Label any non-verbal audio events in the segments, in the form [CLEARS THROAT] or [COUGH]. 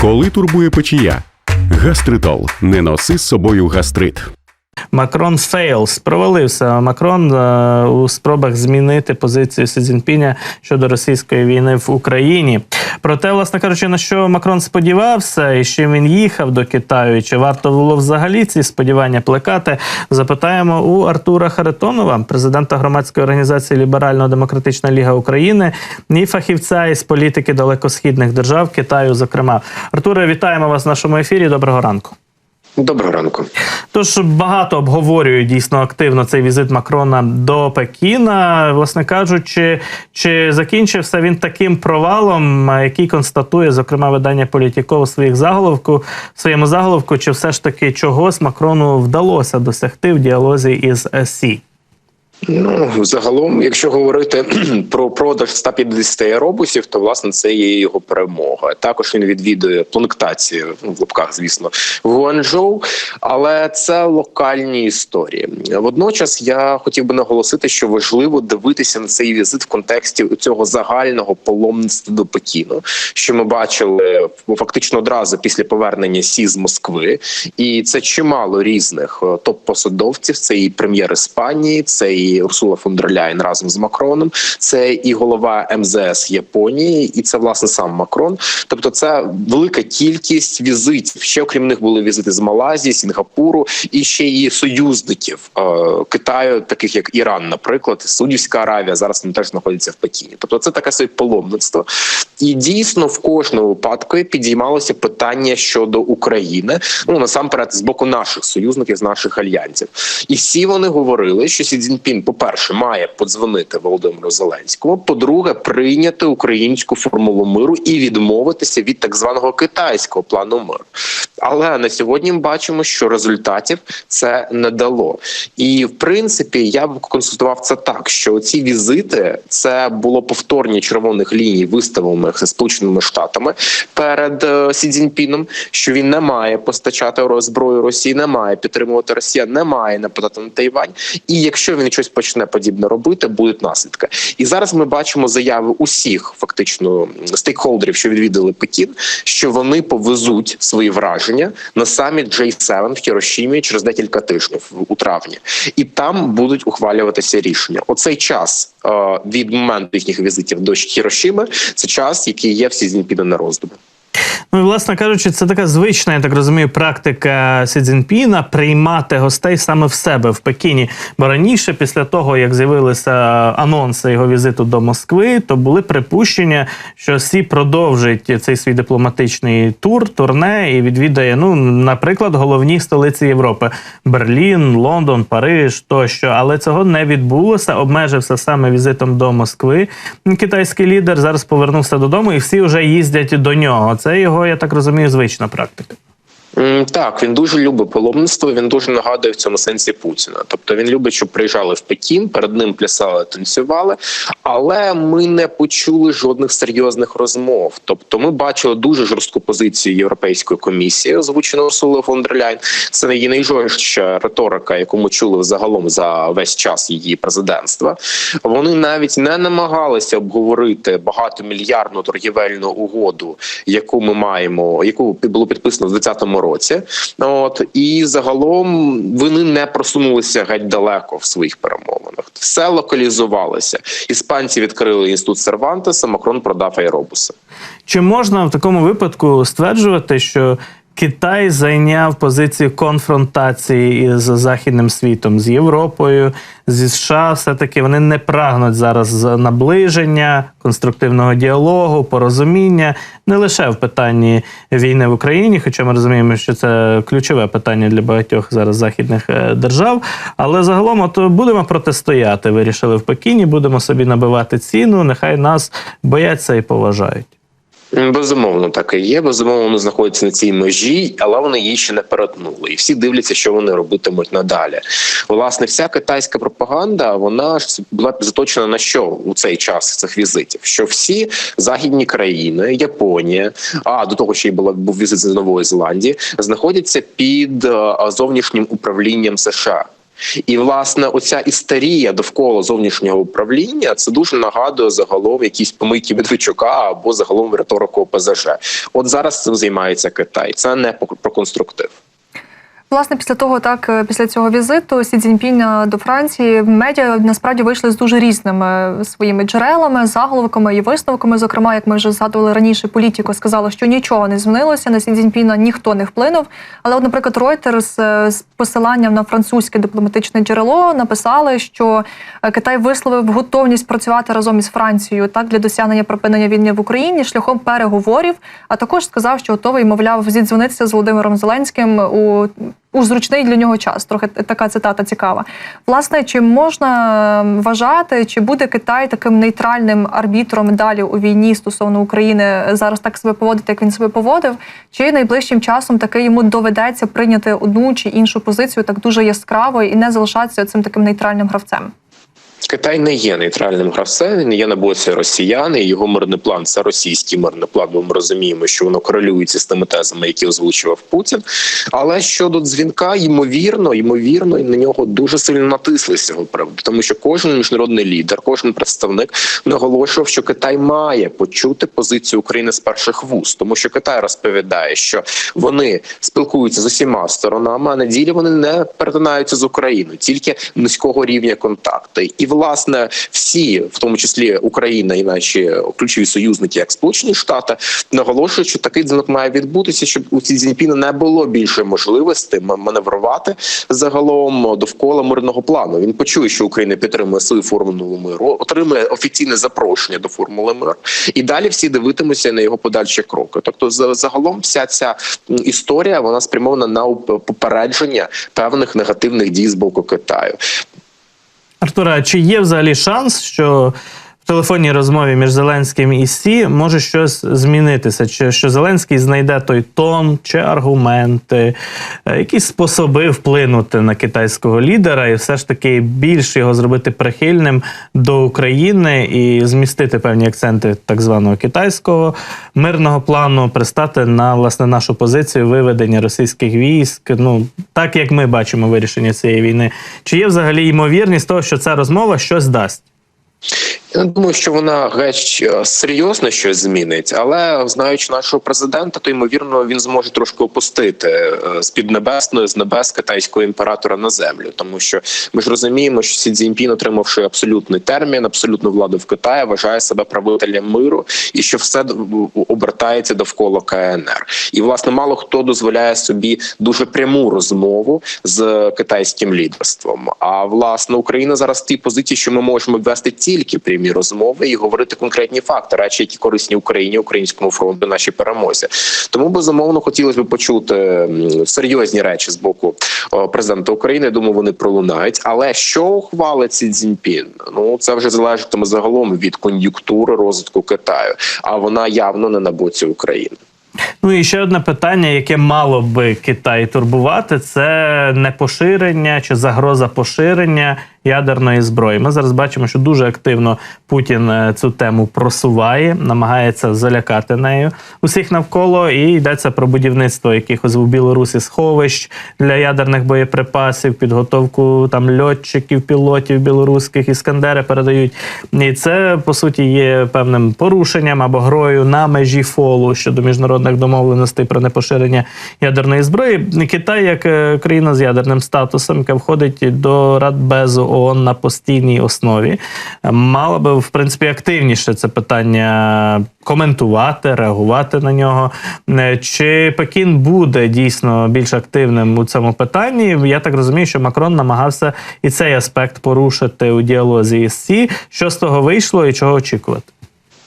Коли турбує печія? Гастритол. Не носи з собою гастрит. Макрон фейлс провалився. Макрон е, у спробах змінити позицію Сі Цзіньпіня щодо російської війни в Україні. Проте, власне кажучи, на що Макрон сподівався, і чим він їхав до Китаю, і чи варто було взагалі ці сподівання плекати? Запитаємо у Артура Харитонова, президента громадської організації Ліберально-Демократична Ліга України і фахівця із політики далекосхідних держав Китаю. Зокрема, Артуре, вітаємо вас в нашому ефірі. Доброго ранку. Доброго ранку. Тож багато обговорюють дійсно активно цей візит Макрона до Пекіна. Власне кажучи, чи закінчився він таким провалом, який констатує, зокрема, видання Політіко у своїх заголовку, в своєму заголовку, чи все ж таки чогось Макрону вдалося досягти в діалозі із Сі? Ну загалом, якщо говорити [CLEARS THROAT] про продаж 150 аеробусів, то власне це є його перемога. Також він відвідує планктацію ну, в лапках, звісно, в Гуанчжоу, але це локальні історії. Водночас я хотів би наголосити, що важливо дивитися на цей візит в контексті цього загального паломництва до Пекіну, що ми бачили фактично одразу після повернення сі з Москви, і це чимало різних е, топ-посадовців. Це і прем'єр Іспанії, це і Урсула фон дер Ляйн разом з Макроном, це і голова МЗС Японії, і це власне сам Макрон. Тобто, це велика кількість візитів. Ще окрім них були візити з Малайзії, Сінгапуру і ще і союзників е, Китаю, таких як Іран, наприклад, Судівська Аравія. Зараз вони теж знаходяться в Пекіні. Тобто, це таке собі паломництво. І дійсно в кожному випадку підіймалося питання щодо України. Ну насамперед з боку наших союзників, з наших альянсів, і всі вони говорили, що Сі Цзіньпін, по-перше, має подзвонити Володимиру Зеленському. По-друге, прийняти українську формулу миру і відмовитися від так званого китайського плану миру. Але на сьогодні ми бачимо, що результатів це не дало. І в принципі, я б констатував це так, що ці візити це було повторення червоних ліній, виставлених сполученими штатами перед е, Сі Цзіньпіном, що він не має постачати зброю Росії, не має підтримувати Росія, не має нападати на Тайвань. І якщо він щось почне подібне робити, будуть наслідки. І зараз ми бачимо заяви усіх фактично стейкхолдерів, що відвідали Пекін, що вони повезуть свої враження на саміт J7 в Хірошімі через декілька тижнів у травні, і там будуть ухвалюватися рішення. Оцей час е, від моменту їхніх візитів до Хірошіми це час, який є всі Цзіньпіна на роздуми. Ну і власне кажучи, це така звична, я так розумію, практика Сі Цзіньпіна приймати гостей саме в себе в Пекіні. Бо раніше, після того як з'явилися анонси його візиту до Москви, то були припущення, що Сі продовжить цей свій дипломатичний тур, турне і відвідає, ну, наприклад, головні столиці Європи: Берлін, Лондон, Париж тощо. Але цього не відбулося. Обмежився саме візитом до Москви. Китайський лідер зараз повернувся додому, і всі вже їздять до нього. Це його, я так розумію, звична практика. Так, він дуже любить паломництво. Він дуже нагадує в цьому сенсі Путіна. Тобто він любить, щоб приїжджали в Пекін, перед ним плясали, танцювали. Але ми не почули жодних серйозних розмов. Тобто, ми бачили дуже жорстку позицію Європейської комісії, озвучену фон дер Ляйн. Це не є найжорстча риторика, яку ми чули загалом за весь час її президентства. Вони навіть не намагалися обговорити багатомільярдну торгівельну угоду, яку ми маємо, яку було підписано в 2020 році. От і загалом вони не просунулися геть далеко в своїх перемовинах. Все локалізувалося. Іспанці відкрили інститут Сервантеса. Макрон продав аеробуси. Чи можна в такому випадку стверджувати, що Китай зайняв позицію конфронтації із західним світом з Європою, зі США, все таки вони не прагнуть зараз наближення, конструктивного діалогу, порозуміння не лише в питанні війни в Україні, хоча ми розуміємо, що це ключове питання для багатьох зараз західних е, держав. Але загалом, от будемо протистояти. Вирішили в Пекіні, будемо собі набивати ціну. Нехай нас бояться і поважають. Безумовно, так і є. Безумовно, вони знаходяться на цій межі, але вони її ще не перетнули, і всі дивляться, що вони робитимуть надалі. Власне, вся китайська пропаганда вона ж була заточена на що у цей час цих візитів? Що всі західні країни, Японія, а до того ще й була був візит з Нової Зеландії, знаходяться під зовнішнім управлінням США. І власне, оця істерія довкола зовнішнього управління це дуже нагадує загалом якісь помийки Медведчука або загалом риторику ОПЗЖ. От зараз цим займається Китай. Це не про конструктив. Власне, після того, так е, після цього візиту Сі Цзіньпіня до Франції медіа насправді вийшли з дуже різними своїми джерелами, заголовками і висновками. Зокрема, як ми вже згадували раніше, політико сказала, що нічого не змінилося. На Сі Цзіньпіна ніхто не вплинув. Але, от, наприклад, Reuters е, з посиланням на французьке дипломатичне джерело написали, що е, Китай висловив готовність працювати разом із Францією так для досягнення припинення війни в Україні шляхом переговорів. А також сказав, що готовий, мовляв, зідзвонитися з Володимиром Зеленським у у зручний для нього час. Трохи така цитата цікава. Власне, чи можна вважати, чи буде Китай таким нейтральним арбітром далі у війні стосовно України зараз так себе поводити, як він себе поводив? Чи найближчим часом таки йому доведеться прийняти одну чи іншу позицію так дуже яскраво і не залишатися цим таким нейтральним гравцем? Китай не є нейтральним гравцем, він є на боці росіян. і Його мирний план це російський мирний план. Бо ми розуміємо, що воно корелюється з тими тезами, які озвучував Путін. Але щодо дзвінка, ймовірно, ймовірно, і на нього дуже сильно натисли з цього приводу, тому що кожен міжнародний лідер, кожен представник наголошував, що Китай має почути позицію України з перших вуст, тому що Китай розповідає, що вони спілкуються з усіма сторонами, а на ділі вони не перетинаються з Україною, тільки низького рівня контакти і власне всі, в тому числі Україна і наші ключові союзники, як Сполучені Штати, наголошують, що такий дзвінок має відбутися, щоб у Сі Цзіньпіна не було більше можливостей маневрувати загалом довкола мирного плану. Він почує, що Україна підтримує свою формулу миру, отримує офіційне запрошення до формули миру, і далі всі дивитимуться на його подальші кроки. Тобто, загалом, вся ця історія вона спрямована на попередження певних негативних дій з боку Китаю. Артура, чи є взагалі шанс, що телефонній розмові між Зеленським і Сі може щось змінитися? Чи що Зеленський знайде той тон чи аргументи, е, якісь способи вплинути на китайського лідера, і все ж таки більше його зробити прихильним до України і змістити певні акценти так званого китайського мирного плану, пристати на власне нашу позицію виведення російських військ? Ну так як ми бачимо вирішення цієї війни, чи є взагалі ймовірність того, що ця розмова щось дасть? Я думаю, що вона геть е, серйозно щось змінить, але знаючи нашого президента, то ймовірно він зможе трошки опустити е, з під небесної з небес китайського імператора на землю, тому що ми ж розуміємо, що Сі Цзіньпін, отримавши абсолютний термін, абсолютну владу в Китаї, вважає себе правителем миру і що все обертається довкола КНР. І власне мало хто дозволяє собі дуже пряму розмову з китайським лідерством. А власне Україна зараз в тій позиції, що ми можемо вести тільки прямі прямі розмови і говорити конкретні факти, речі, які корисні Україні, українському фронту, нашій перемозі. Тому безумовно хотілося б почути серйозні речі з боку президента України. Думаю, вони пролунають. Але що ухвалить Сі Цзіньпін? Ну це вже залежатиме загалом від кон'юнктури розвитку Китаю, а вона явно не на боці України. Ну і ще одне питання, яке мало би Китай турбувати, це непоширення чи загроза поширення ядерної зброї. Ми зараз бачимо, що дуже активно Путін е, цю тему просуває, намагається залякати нею усіх навколо. І йдеться про будівництво якихось у Білорусі сховищ для ядерних боєприпасів, підготовку там льотчиків, пілотів білоруських іскандери передають. І це по суті є певним порушенням або грою на межі фолу щодо міжнародних домовленостей про непоширення ядерної зброї. Китай, як е, країна з ядерним статусом, яка входить до Радбезу ООН на постійній основі, мала би в принципі активніше це питання коментувати, реагувати на нього. Е, чи Пекін буде дійсно більш активним у цьому питанні? Я так розумію, що Макрон намагався і цей аспект порушити у діалозі з Сі. Що з того вийшло і чого очікувати?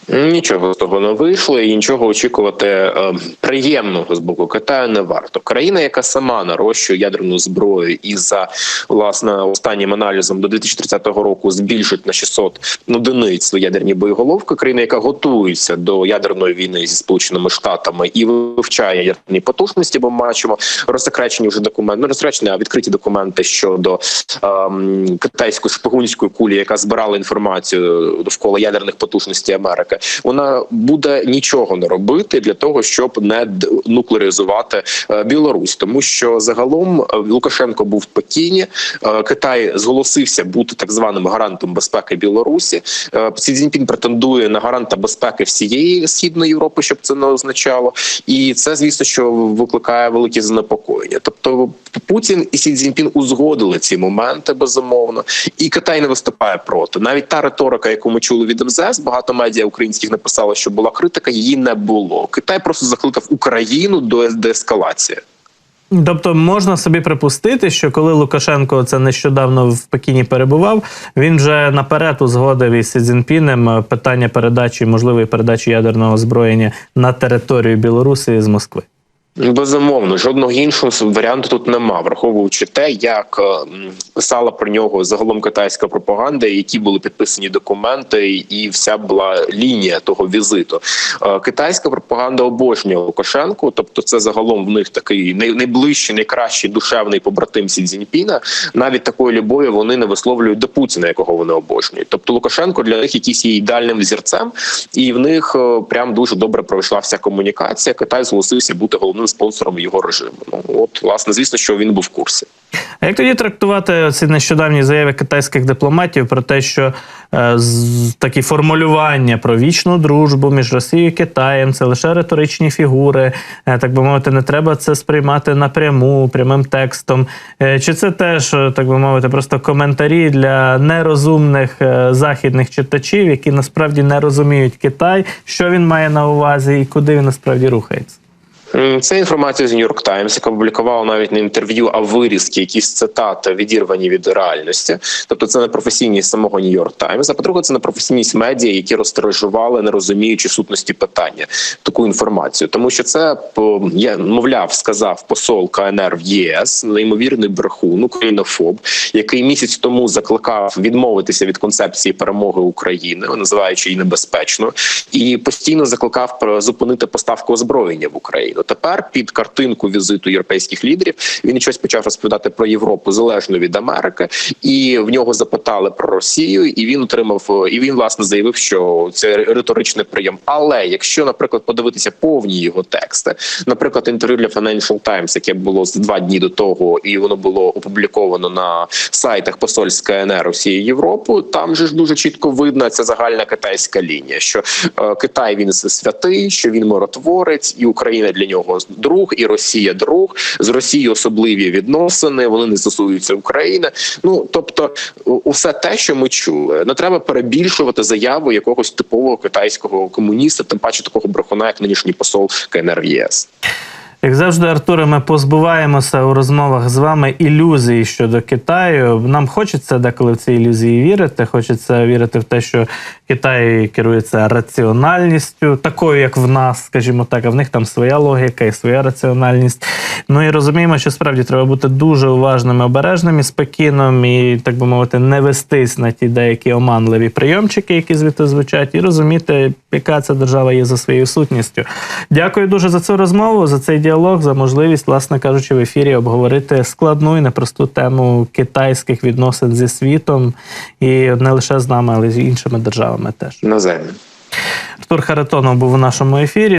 Нічого з того не вийшло, і нічого очікувати е, приємного з боку Китаю не варто. Країна, яка сама нарощує ядерну зброю, і за власне останнім аналізом до 2030 року збільшить на 600 одиниць свої ядерні боєголовки. Країна, яка готується до ядерної війни зі сполученими штатами і вивчає ядерні потужності, бо бачимо розсекречені вже документи, не розсекречені, а відкриті документи щодо ем, китайської шпигунської кулі, яка збирала інформацію довкола ядерних потужностей Америки безпеки, вона буде нічого не робити для того, щоб не нуклеаризувати е, Білорусь, тому що загалом е, Лукашенко був в Пекіні. е, Китай зголосився бути так званим гарантом безпеки Білорусі. Сі Цзіньпін претендує на гаранта безпеки всієї східної Європи, щоб це не означало, і це звісно, що викликає великі занепокоєння. Тобто Путін і Сі Цзіньпін узгодили ці моменти безумовно, і Китай не виступає проти. Навіть та риторика, яку ми чули від МЗС, багато медіа українських написало, що була критика, її не було. Китай просто закликав Україну до деескалації. Тобто можна собі припустити, що коли Лукашенко це нещодавно в Пекіні перебував, він вже наперед узгодив із Сі Цзіньпінем е, питання передачі, можливої передачі ядерного озброєння на територію Білорусі з Москви. Безумовно, жодного іншого варіанту тут нема, враховуючи те, як е, писала про нього загалом китайська пропаганда, які були підписані документи, і вся була лінія того візиту. Е, Китайська пропаганда обожнює Лукашенку, тобто це загалом в них такий най- найближчий, найкращий душевний побратим Сі Цзіньпіна. Навіть такої любові вони не висловлюють до Путіна, якого вони обожнюють. Тобто Лукашенко для них якийсь є ідеальним взірцем, і в них е, прям дуже добре пройшла вся комунікація. Китай зголосився бути головним спонсором його режиму. Ну от власне, звісно, що він був в курсі. А як тоді трактувати ці нещодавні заяви китайських дипломатів про те, що е, з, такі формулювання про вічну дружбу між Росією і Китаєм це лише риторичні фігури, е, так би мовити, не треба це сприймати напряму, прямим текстом. Е, чи це теж, е, так би мовити, просто коментарі для нерозумних е, західних читачів, які насправді не розуміють Китай, що він має на увазі і куди він насправді рухається? Це інформація з Нью-Йорк Таймс, яка публікувала навіть не інтерв'ю, а вирізки, якісь цитати відірвані від реальності. Тобто, це не професійність самого Нью-Йорк Таймс. А по-друге, це не професійність медіа, які розтиражували, не розуміючи сутності питання таку інформацію. Тому що це я мовляв, сказав посол КНР в ЄС, неймовірний брехун, українофоб, який місяць тому закликав відмовитися від концепції перемоги України, називаючи її небезпечною, і постійно закликав зупинити поставку озброєння в Україну. Тепер під картинку візиту європейських лідерів він щось почав розповідати про Європу залежно від Америки, і в нього запитали про Росію, і він отримав і він власне заявив, що це риторичний прийом. Але якщо, наприклад, подивитися повні його тексти, наприклад, інтерв'ю для Financial Times, яке було з два дні до того, і воно було опубліковано на сайтах посольська КНР Росії Європи. Там же ж дуже чітко видна ця загальна китайська лінія, що е, Китай він святий, що він миротворець, і Україна для нього друг, і Росія друг. З Росією особливі відносини. Вони не стосуються України. Ну тобто, усе те, що ми чули, не треба перебільшувати заяву якогось типового китайського комуніста, тим паче такого брехуна, як нинішній посол КНР ЄС. Як завжди, Артуре, ми позбуваємося у розмовах з вами ілюзій щодо Китаю. Нам хочеться деколи в ці ілюзії вірити. Хочеться вірити в те, що Китай керується раціональністю, такою, як в нас, скажімо так, а в них там своя логіка і своя раціональність. Ну і розуміємо, що справді треба бути дуже уважними, обережними з Пекіном і, так би мовити, не вестись на ті деякі оманливі прийомчики, які звідти звучать, і розуміти, яка ця держава є за своєю сутністю. Дякую дуже за цю розмову, за цей діалог, за можливість, власне кажучи, в ефірі обговорити складну і непросту тему китайських відносин зі світом, і не лише з нами, але й з іншими державами теж. Наземно. Артур Харитонов був у нашому ефірі.